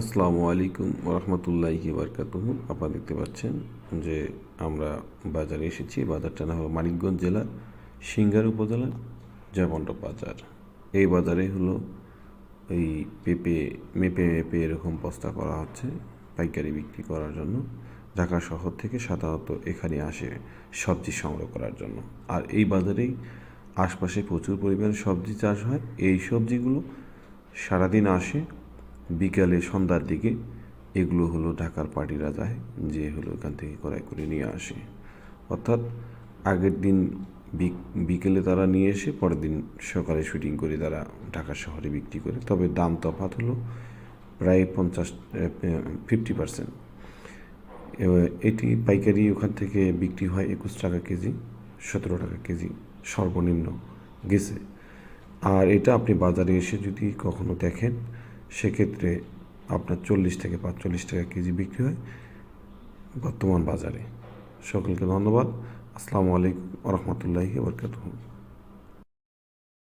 আসসালামু আলাইকুম ওরহমতুল্লাহি বারকাতুহ। আপনারা দেখতে পাচ্ছেন যে আমরা বাজারে এসেছি। বাজারটা না হলো মানিকগঞ্জ জেলার সিঙ্গার উপজেলার জয়মণ্ডপ বাজার। এই বাজারে হলো এই পেঁপে, মেপে মেপে এরকম বস্তা করা হচ্ছে পাইকারি বিক্রি করার জন্য। ঢাকা শহর থেকে সাধারণত এখানে আসে সবজি সংগ্রহ করার জন্য। আর এই বাজারেই আশপাশে প্রচুর পরিমাণ সবজি চাষ হয়। এই সবজিগুলো সারাদিন আসে বিকালে সন্ধ্যার দিকে এগুলো হলো ঢাকার পার্টিরা যায় যে হলো এখান থেকে ক্রয় করে নিয়ে আসে। অর্থাৎ আগের দিন বিক- বিকেলে তারা নিয়ে এসে পরের দিন সকালে শুটিং করে তারা ঢাকা শহরে বিক্রি করে। তবে দাম তফাৎ হলো প্রায় পঞ্চাশ ফিফটি পার্সেন্ট এটি পাইকারি ওখান থেকে বিক্রি হয় একুশ টাকা কেজি, সতেরো টাকা কেজি, সর্বনিম্ন গেছে। আর এটা আপনি বাজারে এসে যদি কখনো দেখেন সেক্ষেত্রে আপনার চল্লিশ থেকে পাঁচচল্লিশ টাকা কেজি বিক্রি হয় বর্তমান বাজারে। সকলকে ধন্যবাদ। আসসালামু আলাইকুম রহমতুল্লাহি